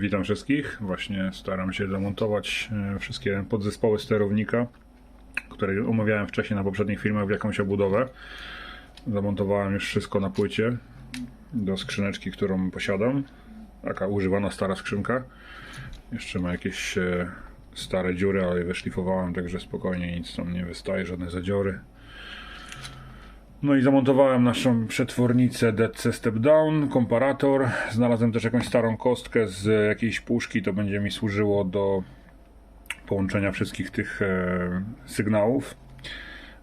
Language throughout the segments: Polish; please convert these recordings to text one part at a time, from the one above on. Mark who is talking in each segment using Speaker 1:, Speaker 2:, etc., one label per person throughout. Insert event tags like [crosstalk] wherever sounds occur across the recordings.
Speaker 1: Witam wszystkich. Właśnie staram się zamontować e, wszystkie podzespoły sterownika, które omawiałem wcześniej na poprzednich filmach w jakąś obudowę. Zamontowałem już wszystko na płycie do skrzyneczki, którą posiadam. Taka używana stara skrzynka. Jeszcze ma jakieś e, stare dziury, ale je wyszlifowałem, także spokojnie nic tam nie wystaje, żadne zadziory. No i zamontowałem naszą przetwornicę DC Step Down, komparator. Znalazłem też jakąś starą kostkę z jakiejś puszki, to będzie mi służyło do połączenia wszystkich tych e, sygnałów,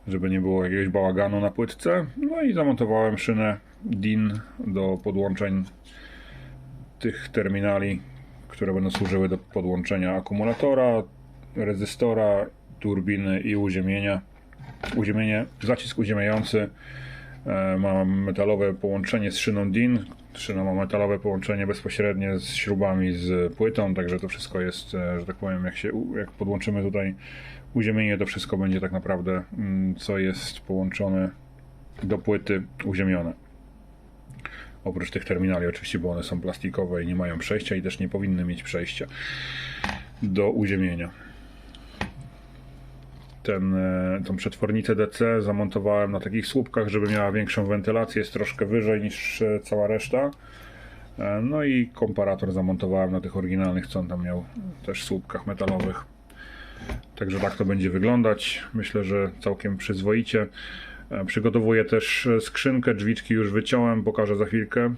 Speaker 1: żeby nie było jakiegoś bałaganu na płytce. No i zamontowałem szynę DIN do podłączeń tych terminali, które będą służyły do podłączenia akumulatora, rezystora, turbiny i uziemienia uziemienie, zacisk uziemiający. E, Mam metalowe połączenie z szyną DIN. Szyna ma metalowe połączenie bezpośrednie z śrubami z płytą, także to wszystko jest, e, że tak powiem, jak, się, jak podłączymy tutaj uziemienie, to wszystko będzie tak naprawdę, mm, co jest połączone do płyty uziemione. Oprócz tych terminali, oczywiście, bo one są plastikowe i nie mają przejścia i też nie powinny mieć przejścia do uziemienia ten, e, tą przetwornicę DC zamontowałem na takich słupkach, żeby miała większą wentylację, jest troszkę wyżej niż e, cała reszta. E, No i komparator zamontowałem na tych oryginalnych, co on tam miał, też słupkach metalowych. Także tak to będzie wyglądać. Myślę, że całkiem przyzwoicie. Przygotowuję też skrzynkę, drzwiczki już wyciąłem, pokażę za chwilkę.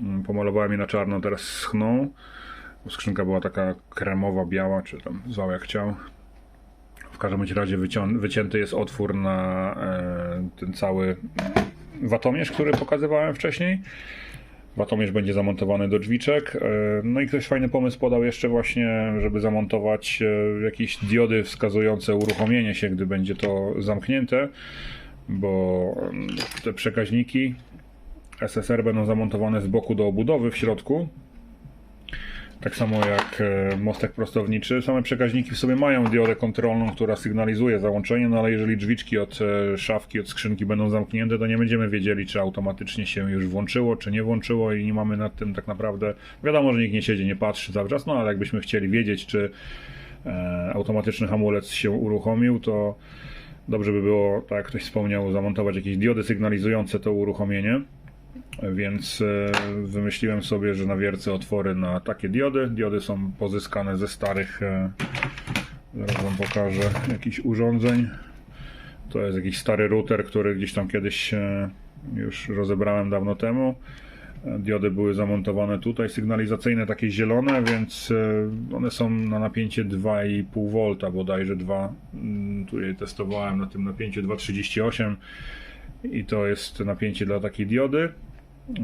Speaker 1: Mm, Pomalowałem je na czarno, teraz schną. Skrzynka była taka kremowa, biała, czy tam zwał jak chciał. Każdym bądź razie wycięty jest otwór na e, ten cały watomierz, który pokazywałem wcześniej. Watomierz będzie zamontowany do drzwiczek. E, no i ktoś fajny pomysł podał jeszcze właśnie, żeby zamontować e, jakieś diody wskazujące uruchomienie się, gdy będzie to zamknięte, bo mm, te przekaźniki SSR będą zamontowane z boku do obudowy w środku. Tak samo jak e, mostek prostowniczy. Same przekaźniki w sobie mają diodę kontrolną, która sygnalizuje załączenie, no ale jeżeli drzwiczki od e, szafki, od skrzynki będą zamknięte, to nie będziemy wiedzieli, czy automatycznie się już włączyło, czy nie włączyło i nie mamy nad tym tak naprawdę... Wiadomo, że nikt nie siedzi, nie patrzy cały czas, no ale jakbyśmy chcieli wiedzieć, czy e, automatyczny hamulec się uruchomił, to dobrze by było, tak jak ktoś wspomniał, zamontować jakieś diody sygnalizujące to uruchomienie. Więc e, wymyśliłem sobie, że na wiercę otwory na takie diody. Diody są pozyskane ze starych, e, zaraz wam pokażę, jakichś urządzeń. To jest jakiś stary router, który gdzieś tam kiedyś e, już rozebrałem dawno temu. Diody były zamontowane tutaj, sygnalizacyjne, takie zielone, więc one są na napięcie 2,5 V bodajże 2. mm, Tu je testowałem na tym napięciu 2,38 i to jest napięcie dla takiej diody.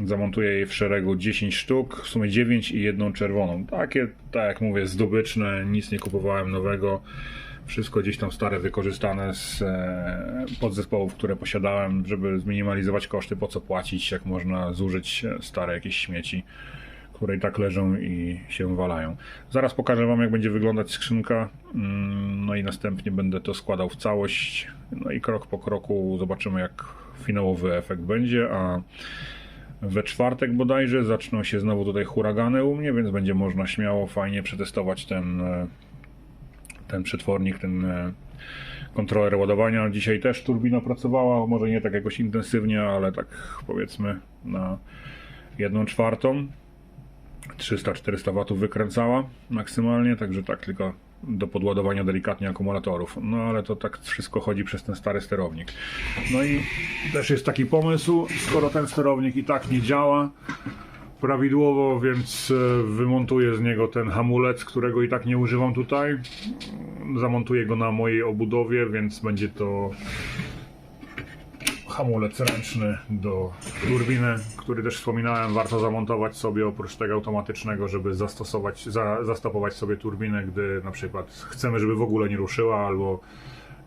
Speaker 1: Zamontuję jej w szeregu 10 sztuk, w sumie 9 i jedną czerwoną. Takie, tak jak mówię, zdobyczne, nic nie kupowałem nowego. Wszystko gdzieś tam stare, wykorzystane z e, podzespołów, które posiadałem, żeby zminimalizować koszty. Po co płacić, jak można zużyć stare jakieś śmieci, które i tak leżą i się walają. Zaraz pokażę Wam, jak będzie wyglądać skrzynka. Mm, No i następnie będę to składał w całość. No i krok po kroku zobaczymy, jak finałowy efekt będzie. A we czwartek bodajże zaczną się znowu tutaj huragany u mnie, więc będzie można śmiało, fajnie przetestować ten, e, ten przetwornik, ten e, kontroler ładowania. Dzisiaj też turbina pracowała, może nie tak jakoś intensywnie, ale tak powiedzmy na jedną czwartą. 300-400 watów wykręcała maksymalnie, także tak tylko do podładowania delikatnie akumulatorów. No ale to tak wszystko chodzi przez ten stary sterownik. No i też jest taki pomysł, skoro ten sterownik i tak nie działa prawidłowo, więc e, wymontuję z niego ten hamulec, którego i tak nie używam tutaj. Zamontuję go na mojej obudowie, więc będzie to hamulec ręczny do turbiny, który też wspominałem, warto zamontować sobie oprócz tego automatycznego, żeby zastosować, za, zastopować sobie turbinę, gdy na przykład chcemy, żeby w ogóle nie ruszyła, albo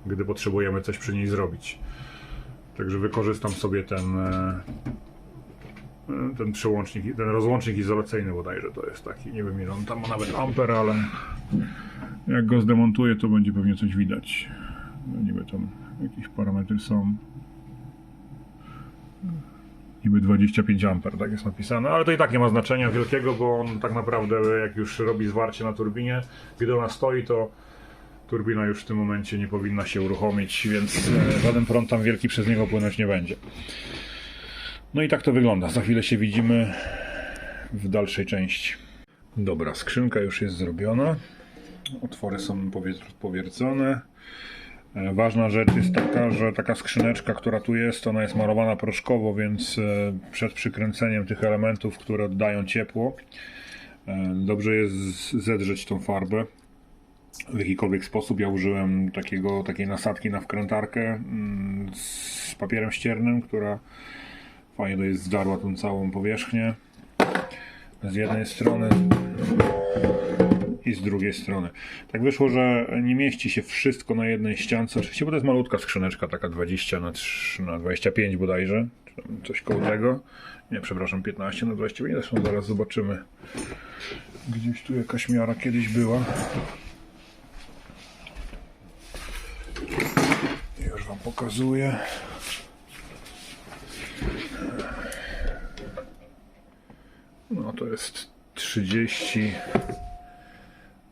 Speaker 1: gdy potrzebujemy coś przy niej zrobić. Także wykorzystam sobie ten, e, ten przełącznik, ten rozłącznik izolacyjny bodajże to jest taki, nie wiem ile on tam ma nawet amper, ale jak go zdemontuję, to będzie pewnie coś widać. No niby tam jakieś parametry są. Niby 25 A, tak jest napisane, ale to i tak nie ma znaczenia wielkiego, bo on tak naprawdę jak już robi zwarcie na turbinie, gdy ona stoi, to turbina już w tym momencie nie powinna się uruchomić, więc e, żaden prąd tam wielki przez niego płynąć nie będzie. No i tak to wygląda. Za chwilę się widzimy w dalszej części. Dobra, skrzynka już jest zrobiona. Otwory są powie- powiercone. E, Ważna rzecz jest taka, że taka skrzyneczka, która tu jest, ona jest malowana proszkowo, więc e, przed przykręceniem tych elementów, które oddają ciepło, e, dobrze jest zedrzeć tą farbę w jakikolwiek sposób. Ja użyłem takiego, takiej nasadki na wkrętarkę mm, z papierem ściernym, która fajnie to jest zdarła tą całą powierzchnię z jednej strony i z drugiej strony. Tak wyszło, że nie mieści się wszystko na jednej ściance. Oczywiście, bo to jest malutka skrzyneczka, taka 20 na, 3, na 25 bodajże, coś koło tego. Nie, przepraszam, 15 na 25. Zresztą zaraz zobaczymy. Gdzieś tu jakaś miara kiedyś była. Już Wam pokazuję. No to jest 30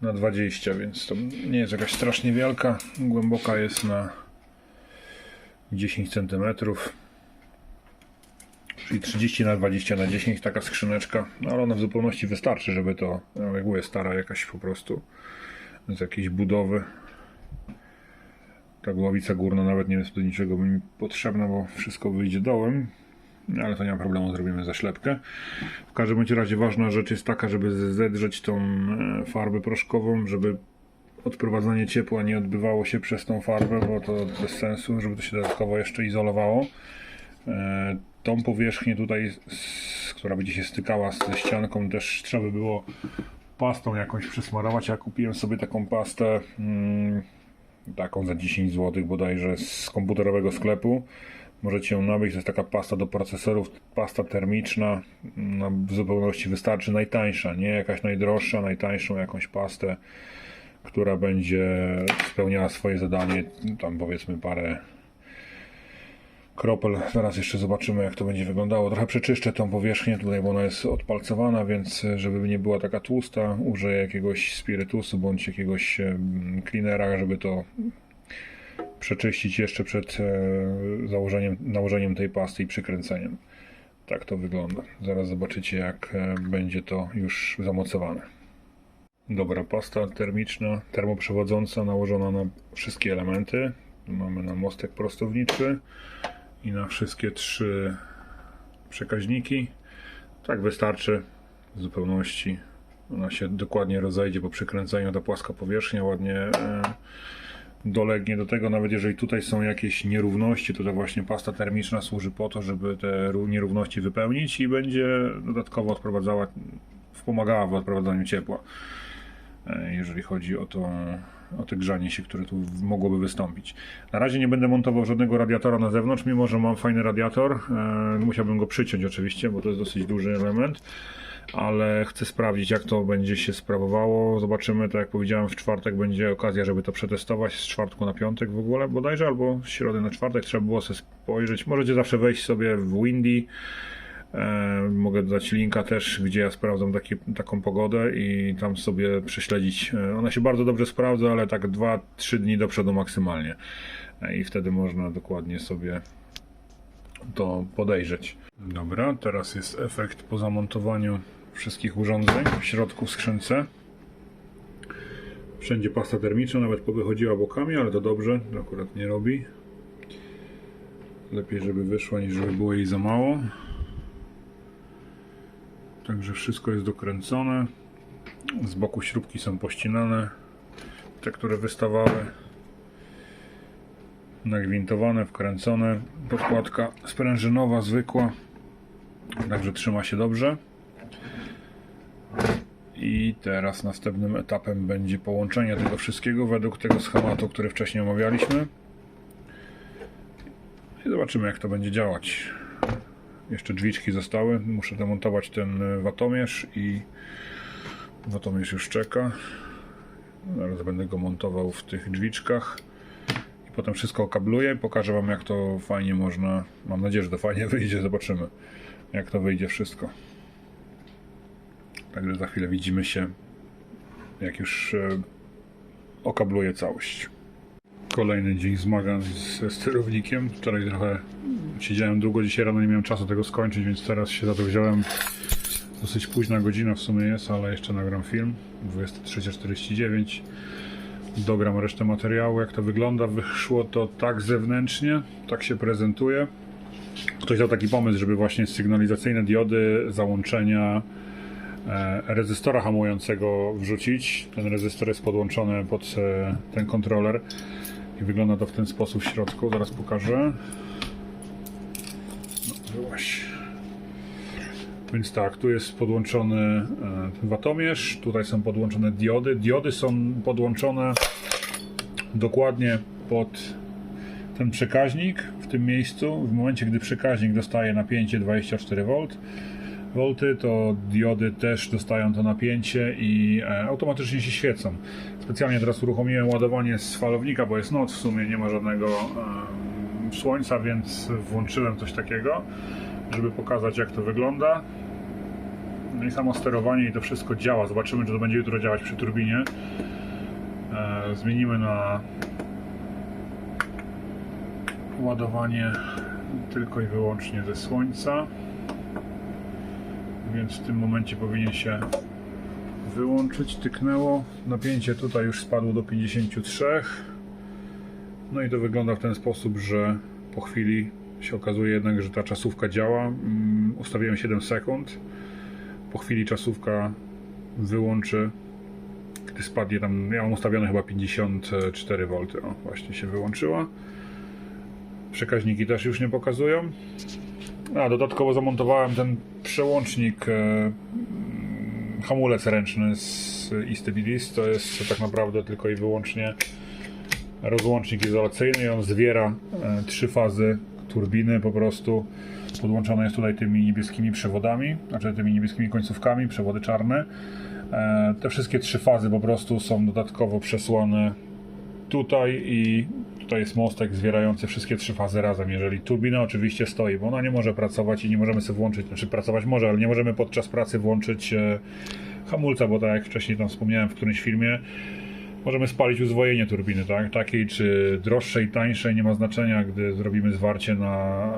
Speaker 1: na 20, więc to nie jest jakaś strasznie wielka. Głęboka jest na 10 cm. Czyli 30 na 20 na 10 taka skrzyneczka, no ale ona w zupełności wystarczy, żeby to, reguły stara jakaś po prostu z jakiejś budowy. Ta głowica górna nawet nie jest do niczego mi potrzebna, bo wszystko wyjdzie dołem. Ale to nie ma problemu, zrobimy zaślepkę. W każdym bądź razie ważna rzecz jest taka, żeby zedrzeć tą e, farbę proszkową, żeby odprowadzanie ciepła nie odbywało się przez tą farbę, bo to bez sensu, żeby to się dodatkowo jeszcze izolowało. E, Tą powierzchnię tutaj, która będzie się stykała ze ścianką, też trzeba by było pastą jakąś przesmarować. Ja kupiłem sobie taką pastę, mm, taką za 10 zł bodajże z komputerowego sklepu. Możecie ją nabyć, to jest taka pasta do procesorów, pasta termiczna, no, w zupełności wystarczy najtańsza, nie jakaś najdroższa, najtańszą jakąś pastę, która będzie spełniała swoje zadanie, tam powiedzmy parę kropel. Zaraz jeszcze zobaczymy, jak to będzie wyglądało. Trochę przeczyszczę tą powierzchnię tutaj, bo ona jest odpalcowana, więc żeby nie była taka tłusta, użyję jakiegoś spirytusu bądź jakiegoś em, cleanera, żeby to przeczyścić jeszcze przed e, założeniem, nałożeniem tej pasty i przykręceniem. Tak to wygląda. Zaraz zobaczycie, jak e, będzie to już zamocowane. Dobra, pasta termiczna, termoprzewodząca, nałożona na wszystkie elementy. Mamy na mostek prostowniczy i na wszystkie trzy przekaźniki. Tak wystarczy w zupełności. Ona się dokładnie rozejdzie po przykręceniu, ta płaska powierzchnia ładnie e, dolegnie do tego, nawet jeżeli tutaj są jakieś nierówności, to ta właśnie pasta termiczna służy po to, żeby te ró- nierówności wypełnić i będzie dodatkowo odprowadzała, wspomagała w odprowadzaniu ciepła, e, jeżeli chodzi o to, o to grzanie się, które tu mogłoby wystąpić. Na razie nie będę montował żadnego radiatora na zewnątrz, mimo że mam fajny radiator. E, Musiałbym go przyciąć oczywiście, bo to jest dosyć duży element ale chcę sprawdzić, jak to będzie się sprawowało. Zobaczymy, tak jak powiedziałem, w czwartek będzie okazja, żeby to przetestować z czwartku na piątek w ogóle bodajże, albo z środy na czwartek. Trzeba było sobie spojrzeć. Możecie zawsze wejść sobie w Windy. E, mogę dodać linka też, gdzie ja sprawdzam taki, taką pogodę i tam sobie prześledzić. E, ona się bardzo dobrze sprawdza, ale tak 2-3 dni do przodu maksymalnie. E, I wtedy można dokładnie sobie to podejrzeć. Dobra, teraz jest efekt po zamontowaniu wszystkich urządzeń w środku w skrzynce. Wszędzie pasta termiczna, nawet powychodziła bokami, ale to dobrze, to akurat nie robi. Lepiej, żeby wyszła, niż żeby było jej za mało. Także wszystko jest dokręcone. Z boku śrubki są pościnane. Te, które wystawały nagwintowane, wkręcone. Podkładka sprężynowa, zwykła. Także trzyma się dobrze. I teraz następnym etapem będzie połączenie tego wszystkiego według tego schematu, który wcześniej omawialiśmy. I zobaczymy jak to będzie działać. Jeszcze drzwiczki zostały. Muszę demontować ten y, watomierz i watomierz już czeka. Zaraz będę go montował w tych drzwiczkach i potem wszystko okabluję, pokażę wam jak to fajnie można, mam nadzieję, że to fajnie [laughs] wyjdzie, zobaczymy jak to wyjdzie wszystko. Także za chwilę widzimy się, jak już e, okabluję całość. Kolejny dzień zmagań ze sterownikiem. Wczoraj trochę siedziałem długo, dzisiaj rano nie miałem czasu tego skończyć, więc teraz się za to wziąłem. Dosyć późna godzina w sumie jest, ale jeszcze nagram film. 23.49. Dogram resztę materiału, jak to wygląda. Wyszło to tak zewnętrznie, tak się prezentuje. Ktoś dał taki pomysł, żeby właśnie sygnalizacyjne diody załączenia rezystora hamującego wrzucić. Ten rezystor jest podłączony pod e, ten kontroler i wygląda to w ten sposób w środku. Zaraz pokażę. No, byłaś. Więc tak, tu jest podłączony e, ten watomierz, tutaj są podłączone diody. Diody są podłączone dokładnie pod ten przekaźnik w tym miejscu. W momencie, gdy przekaźnik dostaje napięcie 24 V, to diody też dostają to napięcie i e, automatycznie się świecą. Specjalnie teraz uruchomiłem ładowanie z falownika, bo jest noc w sumie, nie ma żadnego słońca, więc włączyłem coś takiego, żeby pokazać jak to wygląda. No i samo sterowanie i to wszystko działa. Zobaczymy, czy to będzie jutro działać przy turbinie. E, zmienimy na ładowanie tylko i wyłącznie ze słońca. Więc w tym momencie powinien się wyłączyć. Tyknęło. Napięcie tutaj już spadło do 53. No i to wygląda w ten sposób, że po chwili się okazuje jednak, że ta czasówka działa. Mm, Ustawiłem 7 sekund. Po chwili czasówka wyłączy, gdy spadnie tam, ja mam ustawione chyba 54 V. O, właśnie się wyłączyła. Przekaźniki też już nie pokazują. A dodatkowo zamontowałem ten przełącznik e, hamulec ręczny z Istabilis. To jest tak naprawdę tylko i wyłącznie rozłącznik izolacyjny on zwiera e, trzy fazy turbiny po prostu. Podłączone jest tutaj tymi niebieskimi przewodami, znaczy tymi niebieskimi końcówkami, przewody czarne. E, Te wszystkie trzy fazy po prostu są dodatkowo przesłane tutaj i tutaj jest mostek zwierający wszystkie trzy fazy razem, jeżeli turbina oczywiście stoi, bo ona nie może pracować i nie możemy sobie włączyć, znaczy pracować może, ale nie możemy podczas pracy włączyć e, hamulca, bo tak jak wcześniej tam wspomniałem w którymś filmie, możemy spalić uzwojenie turbiny, tak? Takiej czy droższej, tańszej, nie ma znaczenia, gdy zrobimy zwarcie na,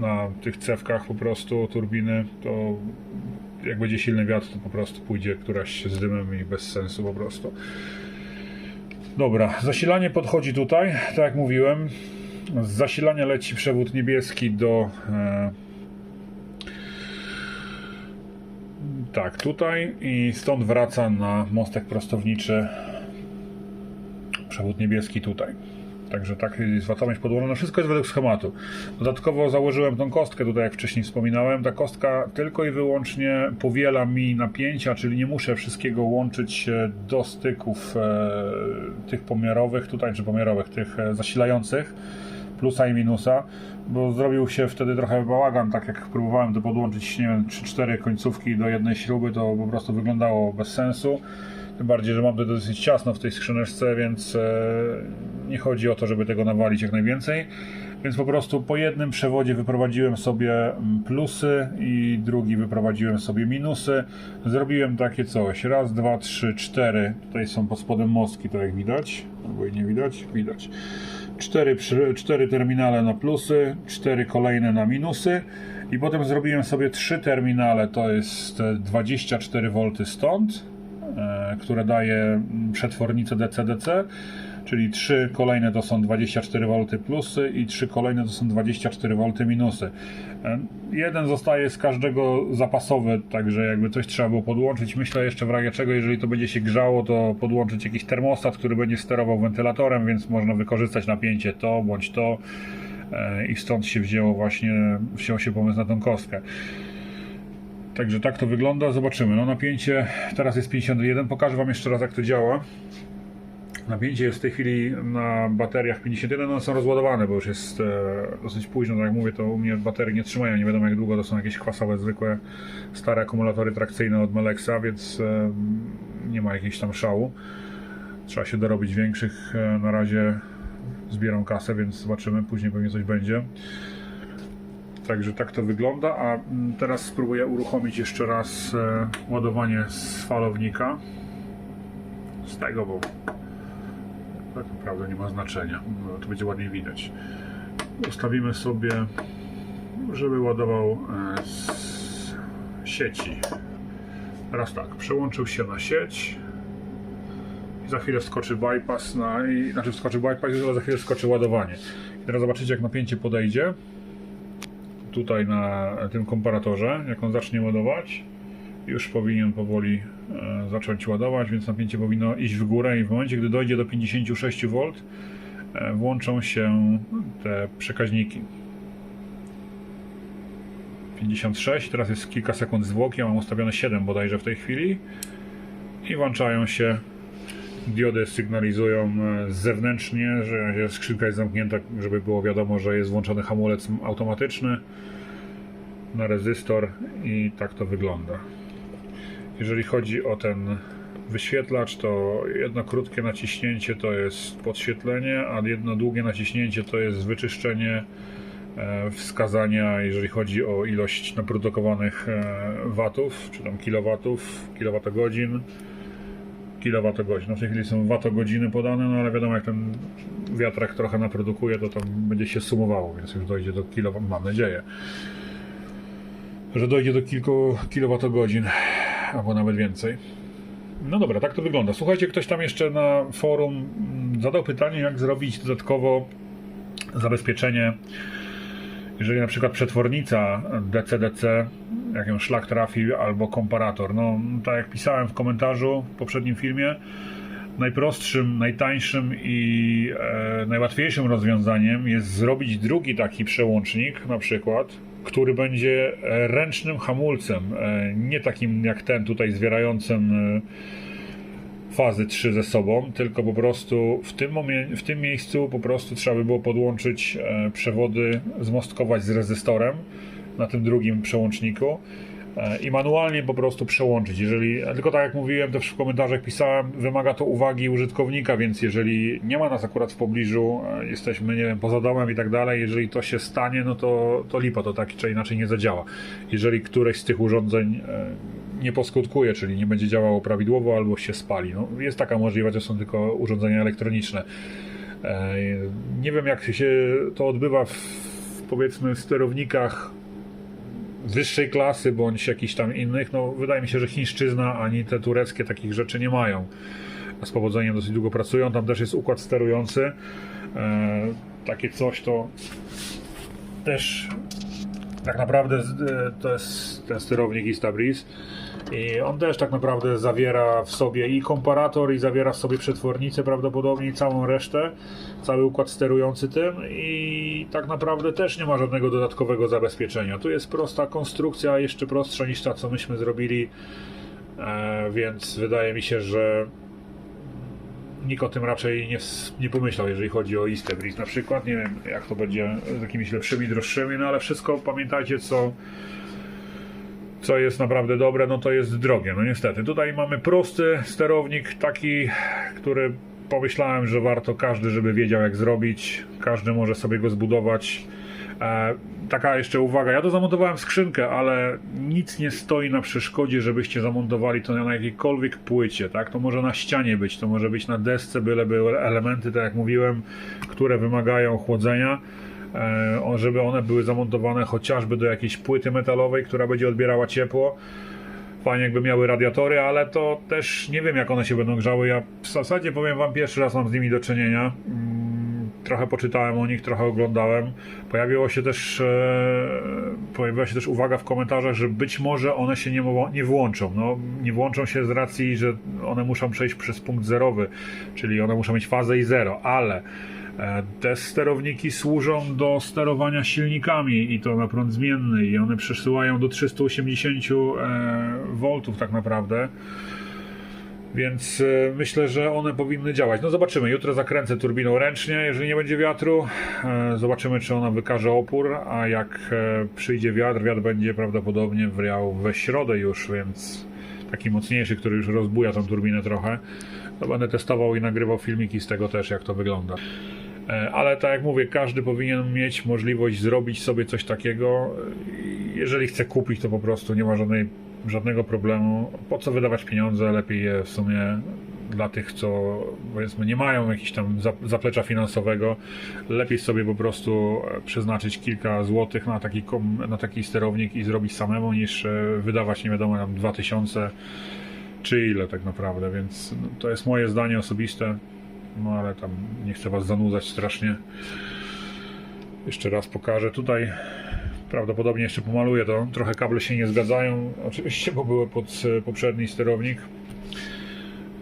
Speaker 1: na tych cewkach po prostu turbiny, to jak będzie silny wiatr, to po prostu pójdzie któraś z dymem i bez sensu po prostu. Dobra, zasilanie podchodzi tutaj, tak jak mówiłem. Z zasilania leci przewód niebieski do. E, tak, tutaj i stąd wraca na mostek prostowniczy przewód niebieski tutaj. Także tak jest watomierz podłączony. Wszystko jest według schematu. Dodatkowo założyłem tą kostkę tutaj, jak wcześniej wspominałem. Ta kostka tylko i wyłącznie powiela mi napięcia, czyli nie muszę wszystkiego łączyć do styków e, tych pomiarowych tutaj, czy pomiarowych, tych e, zasilających plusa i minusa, bo zrobił się wtedy trochę bałagan, tak jak próbowałem to podłączyć, nie wiem, 3-4 końcówki do jednej śruby, to po prostu wyglądało bez sensu. Tym bardziej, że mam to dosyć ciasno w tej skrzyneczce, więc e, nie chodzi o to, żeby tego nawalić jak najwięcej. Więc po prostu po jednym przewodzie wyprowadziłem sobie mm, plusy i drugi wyprowadziłem sobie minusy. Zrobiłem takie coś. Raz, dwa, trzy, cztery. Tutaj są pod spodem mostki, to jak widać. Albo i nie widać? Widać. Cztery, cztery terminale na plusy, cztery kolejne na minusy. I potem zrobiłem sobie trzy terminale, to jest e, 24 V stąd, e, które daje przetwornicę DC-DC, czyli trzy kolejne to są 24 V plusy i trzy kolejne to są 24 V minusy. E, Jeden zostaje z każdego zapasowy, także jakby coś trzeba było podłączyć. Myślę jeszcze w razie czego, jeżeli to będzie się grzało, to podłączyć jakiś termostat, który będzie sterował wentylatorem, więc można wykorzystać napięcie to bądź to. E, I stąd się wzięło właśnie, wziął się pomysł na tą kostkę. Także tak to wygląda, zobaczymy. No napięcie teraz jest 51, pokażę Wam jeszcze raz jak to działa. Napięcie jest w tej chwili na bateriach 51, one są rozładowane, bo już jest e, dosyć późno, tak jak mówię, to u mnie baterie nie trzymają, nie wiadomo jak długo, to są jakieś kwasowe, zwykłe, stare akumulatory trakcyjne od Melexa, więc e, nie ma jakiegoś tam szału. Trzeba się dorobić większych, e, na razie zbieram kasę, więc zobaczymy, później pewnie coś będzie. Także tak to wygląda, a mm, teraz spróbuję uruchomić jeszcze raz e, ładowanie z falownika. Z tego, bo tak naprawdę nie ma znaczenia. No, to będzie ładniej widać. Ustawimy sobie, żeby ładował e, z sieci. Teraz tak, przełączył się na sieć. Za chwilę wskoczy bypass na, i, znaczy wskoczy bypass, ale za chwilę wskoczy ładowanie. I teraz zobaczycie jak napięcie podejdzie tutaj na tym komparatorze, jak on zacznie ładować, już powinien powoli e, zacząć ładować, więc napięcie powinno iść w górę i w momencie, gdy dojdzie do 56 V, e, włączą się te przekaźniki. 56, teraz jest kilka sekund zwłoki, ja mam ustawione 7 bodajże w tej chwili i włączają się diody sygnalizują e, zewnętrznie, że skrzynka jest zamknięta, żeby było wiadomo, że jest włączony hamulec automatyczny na rezystor i tak to wygląda. Jeżeli chodzi o ten wyświetlacz, to jedno krótkie naciśnięcie to jest podświetlenie, a jedno długie naciśnięcie to jest wyczyszczenie e, wskazania, jeżeli chodzi o ilość naprodukowanych e, watów, czy tam kilowatów, kilowatogodzin kilowatogodzin. No w tej chwili są watogodziny podane, no ale wiadomo, jak ten wiatrak trochę naprodukuje, to tam będzie się sumowało, więc już dojdzie do kilowat, mam nadzieję, że dojdzie do kilku kilowatogodzin, albo nawet więcej. No dobra, tak to wygląda. Słuchajcie, ktoś tam jeszcze na forum zadał pytanie, jak zrobić dodatkowo zabezpieczenie jeżeli na przykład przetwornica DC-DC, jak ją szlak trafi, albo komparator. No, tak jak pisałem w komentarzu w poprzednim filmie, najprostszym, najtańszym i e, najłatwiejszym rozwiązaniem jest zrobić drugi taki przełącznik, na przykład, który będzie e, ręcznym hamulcem, e, nie takim jak ten tutaj zwierającym e, fazy 3 ze sobą, tylko po prostu w tym, w tym miejscu po prostu trzeba by było podłączyć e, przewody, zmostkować z rezystorem na tym drugim przełączniku e, i manualnie po prostu przełączyć. Jeżeli, tylko tak jak mówiłem, też w komentarzach pisałem, wymaga to uwagi użytkownika, więc jeżeli nie ma nas akurat w pobliżu, e, jesteśmy, nie wiem, poza domem i tak dalej, jeżeli to się stanie, no to, to lipa, to tak czy inaczej nie zadziała. Jeżeli któreś z tych urządzeń e, nie poskutkuje, czyli nie będzie działało prawidłowo albo się spali. No, jest taka możliwość, to są tylko urządzenia elektroniczne. Nie wiem, jak się to odbywa w powiedzmy sterownikach wyższej klasy bądź jakichś tam innych. No, wydaje mi się, że chińszczyzna ani te tureckie takich rzeczy nie mają. Z powodzeniem dosyć długo pracują. Tam też jest układ sterujący. E, Takie coś to też tak naprawdę e, to jest ten sterownik Instabreeze i on też tak naprawdę zawiera w sobie i komparator i zawiera w sobie przetwornicę prawdopodobnie i całą resztę, cały układ sterujący tym i tak naprawdę też nie ma żadnego dodatkowego zabezpieczenia. Tu jest prosta konstrukcja, jeszcze prostsza niż ta co myśmy zrobili, e, więc wydaje mi się, że nikt o tym raczej nie, nie pomyślał, jeżeli chodzi o Istebris na przykład. Nie wiem, jak to będzie z jakimiś lepszymi, droższymi, no ale wszystko pamiętajcie, co, co jest naprawdę dobre, no to jest drogie, no niestety. Tutaj mamy prosty sterownik, taki, który pomyślałem, że warto każdy, żeby wiedział jak zrobić. Każdy może sobie go zbudować. E, taka jeszcze uwaga, ja to zamontowałem skrzynkę, ale nic nie stoi na przeszkodzie, żebyście zamontowali to na jakiejkolwiek płycie, tak? To może na ścianie być, to może być na desce, byle były elementy, tak jak mówiłem, które wymagają chłodzenia, e, żeby one były zamontowane chociażby do jakiejś płyty metalowej, która będzie odbierała ciepło. Fajnie jakby miały radiatory, ale to też nie wiem jak one się będą grzały. Ja w zasadzie powiem wam pierwszy raz mam z nimi do czynienia. Trochę poczytałem o nich, trochę oglądałem. Pojawiło się też e, pojawiła się też uwaga w komentarzach, że być może one się nie, nie włączą. No, nie włączą się z racji, że one muszą przejść przez punkt zerowy, czyli one muszą mieć fazę i zero, ale E, Te sterowniki służą do sterowania silnikami i to na prąd zmienny i one przesyłają do 380 V tak naprawdę. Więc e, myślę, że one powinny działać. No zobaczymy. Jutro zakręcę turbiną ręcznie, jeżeli nie będzie wiatru. E, Zobaczymy, czy ona wykaże opór, a jak e, przyjdzie wiatr, wiatr będzie prawdopodobnie wiał we środę już, więc taki mocniejszy, który już rozbuja tą turbinę trochę. To będę testował i nagrywał filmiki z tego też, jak to wygląda. Ale tak jak mówię, każdy powinien mieć możliwość zrobić sobie coś takiego. Jeżeli chce kupić, to po prostu nie ma żadnej, żadnego problemu. Po co wydawać pieniądze? Lepiej je w sumie dla tych, co powiedzmy nie mają jakiegoś tam za- zaplecza finansowego. Lepiej sobie po prostu e, przeznaczyć kilka złotych na taki, na taki sterownik i zrobić samemu, niż e, wydawać nie wiadomo tam 2000 czy ile tak naprawdę, więc no, to jest moje zdanie osobiste. No ale tam nie chcę was zanudzać strasznie. Jeszcze raz pokażę tutaj. Prawdopodobnie jeszcze pomaluję to. Trochę kable się nie zgadzają, oczywiście, bo były pod e, poprzedni sterownik.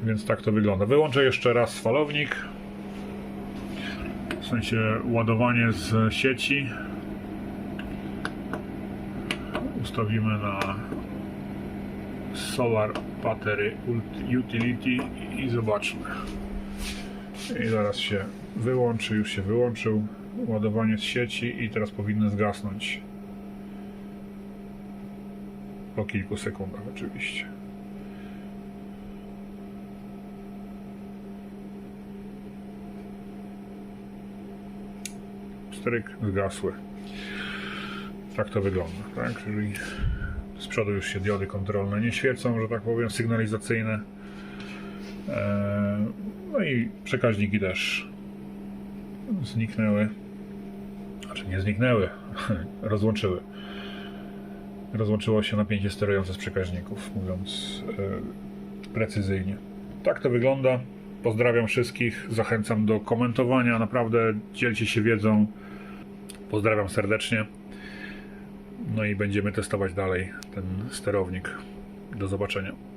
Speaker 1: Więc tak to wygląda. Wyłączę jeszcze raz falownik. W sensie ładowanie z sieci. Ustawimy na Solar Battery Utility i zobaczmy. I zaraz się wyłączy, już się wyłączył. Ładowanie z sieci i teraz powinno zgasnąć. Po kilku sekundach oczywiście. Stryk zgasły. Tak to wygląda, tak? Czyli z przodu już się diody kontrolne nie świecą, że tak powiem, sygnalizacyjne. Eee, No i przekaźniki też zniknęły. Znaczy nie zniknęły, [laughs] rozłączyły. Rozłączyło się napięcie sterujące z przekaźników, mówiąc e, precyzyjnie. Tak to wygląda. Pozdrawiam wszystkich, zachęcam do komentowania, naprawdę dzielcie się wiedzą. Pozdrawiam serdecznie. No i będziemy testować dalej ten sterownik. Do zobaczenia.